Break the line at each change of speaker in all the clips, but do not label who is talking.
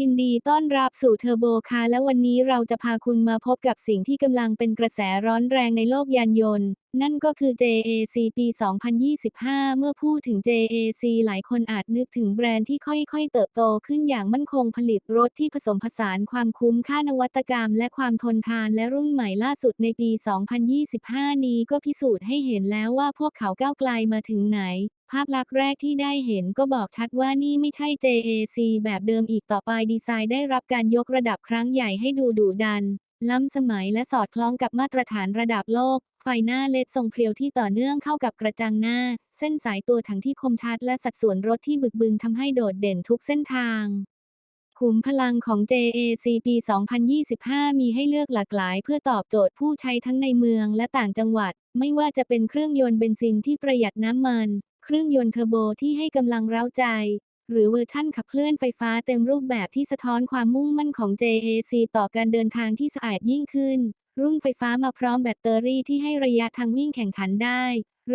ยินดีต้อนรับสู่เทอร์โบคาร์และวันนี้เราจะพาคุณมาพบกับสิ่งที่กำลังเป็นกระแสร้อนแรงในโลกยานยนต์นั่นก็คือ JAC ปี 2025 เมื่อพูดถึง JAC หลายคนอาจนึกถึงแบรนด์ที่ค่อยๆ เติบโตขึ้นอย่างมั่นคงผลิตรถที่ผสมผสานความคุ้มค่านวัตกรรม และความทนทานและรุ่นใหม่ล่าสุดในปี 2025 นี้ก็พิสูจน์ให้เห็นแล้วว่าพวกเขาก้าวไกลมาถึงไหน ภาพลักษณ์แรกที่ได้เห็นก็บอกชัดว่านี่ไม่ใช่ JAC แบบเดิมอีกต่อไปดีไซน์ได้รับการยกระดับครั้งใหญ่ให้ดูดุดัน ล้ำสมัยและสอดคล้องกับมาตรฐานระดับโลก ไฟหน้าเลดทรงเพรียวที่ต่อเนื่องเข้ากับกระจังหน้า เส้นสายตัวถังที่คมชัดและสัดส่วนรถที่บึกบึนทำให้โดดเด่นทุกเส้นทาง ขุมพลังของ JAC ปี 2025 มีให้เลือกหลากหลายเพื่อตอบโจทย์ผู้ใช้ทั้งในเมืองและต่างจังหวัด ไม่ว่าจะเป็นเครื่องยนต์เบนซินที่ประหยัดน้ำมัน เครื่องยนต์เทอร์โบที่ให้กำลังเร้าใจ หรือเวอร์ชั่นขับเคลื่อนไฟฟ้าเต็มรูปแบบที่สะท้อนความมุ่งมั่นของ JAC ต่อการเดินทางที่สะอาดยิ่งขึ้น รุ่นไฟฟ้ามาพร้อมแบตเตอรี่ที่ให้ระยะทางวิ่งแข่งขันได้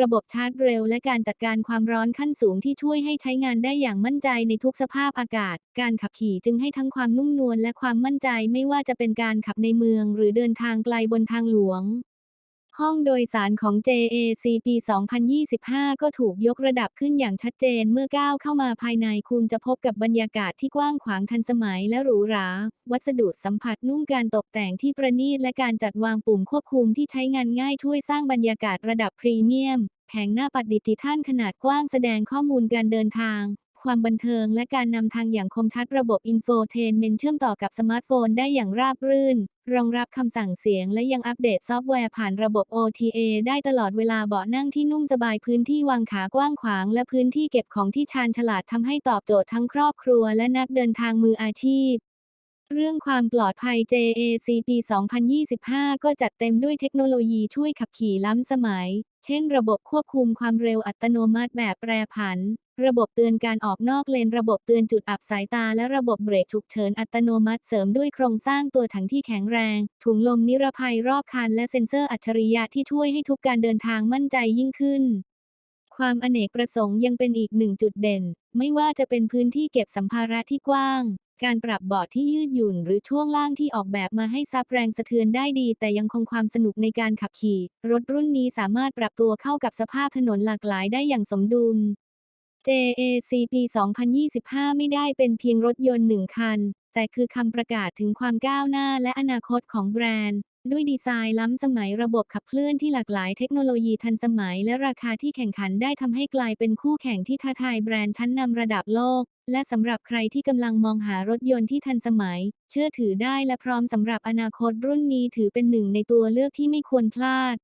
ระบบชาร์จเร็วและการจัดการความร้อนขั้นสูงที่ช่วยให้ใช้งานได้อย่างมั่นใจในทุกสภาพอากาศ การขับขี่จึงให้ทั้งความนุ่มนวลและความมั่นใจไม่ว่าจะเป็นการขับในเมือง หรือเดินทางไกลบนทางหลวง ห้องโดยสารของ JAC ปี 2025 ก็ถูกยกระดับขึ้นอย่างชัดเจนเมื่อก้าวเข้ามาภายในคุณจะพบกับบรรยากาศที่กว้างขวางทันสมัยและหรูหรา วัสดุสัมผัสนุ่มการตกแต่งที่ประณีตและการจัดวางปุ่มควบคุมที่ใช้งานง่ายช่วยสร้างบรรยากาศระดับพรีเมียม แผงหน้าปัดดิจิทัลขนาดกว้างแสดงข้อมูลการเดินทาง ความบันเทิงและการนำทางอย่างคมชัดระบบอินโฟเทนเมนเชื่อมต่อกับสมาร์ทโฟนได้อย่างราบรื่น รองรับคำสั่งเสียงและยังอัปเดตซอฟต์แวร์ผ่านระบบ OTA ได้ตลอดเวลาเบาะนั่งที่นุ่มสบายพื้นที่วางขากว้างขวาง และพื้นที่เก็บของที่ชาญฉลาดทำให้ตอบโจทย์ทั้งครอบครัวและนักเดินทางมืออาชีพเรื่องความปลอดภัย JAC ปี 2025 ก็จัดเต็มด้วยเทคโนโลยีช่วยขับขี่ล้ำสมัย เช่นระบบควบคุมความเร็วอัตโนมัติแบบแปรผัน ระบบเตือนการออกนอกเลน ระบบเตือนจุดอับสายตา และระบบเบรกฉุกเฉินอัตโนมัติเสริมด้วยโครงสร้างตัวถังที่แข็งแรง ถุงลมนิรภัยรอบคัน และเซ็นเซอร์อัจฉริยะที่ช่วยให้ทุกการเดินทางมั่นใจยิ่งขึ้น ความอเนกประสงค์ยังเป็นอีกหนึ่งจุดเด่น ไม่ว่าจะเป็นพื้นที่เก็บสัมภาระที่กว้าง การปรับเบาะที่ยืดหยุ่น หรือช่วงล่างที่ออกแบบมาให้ซับแรงสะเทือนได้ดี แต่ยังคงความสนุกในการขับขี่ รถรุ่นนี้สามารถปรับตัวเข้ากับสภาพถนนหลากหลายได้อย่างสมดุล JAC ปี2025 ไม่ได้เป็นเพียงรถยนต์หนึ่งคัน แต่คือคำประกาศถึงความก้าวหน้าและอนาคตของแบรนด์ ด้วยดีไซน์ล้ำสมัยระบบขับเคลื่อนที่หลากหลายเทคโนโลยีทันสมัยและราคาที่แข่งขันได้ทำให้กลายเป็นคู่แข่งที่ท้าทายแบรนด์ชั้นนำระดับโลก และสำหรับใครที่กำลังมองหารถยนต์ที่ทันสมัย เชื่อถือได้และพร้อมสำหรับอนาคตรุ่นนี้ถือเป็นหนึ่งในตัวเลือกที่ไม่ควรพลาด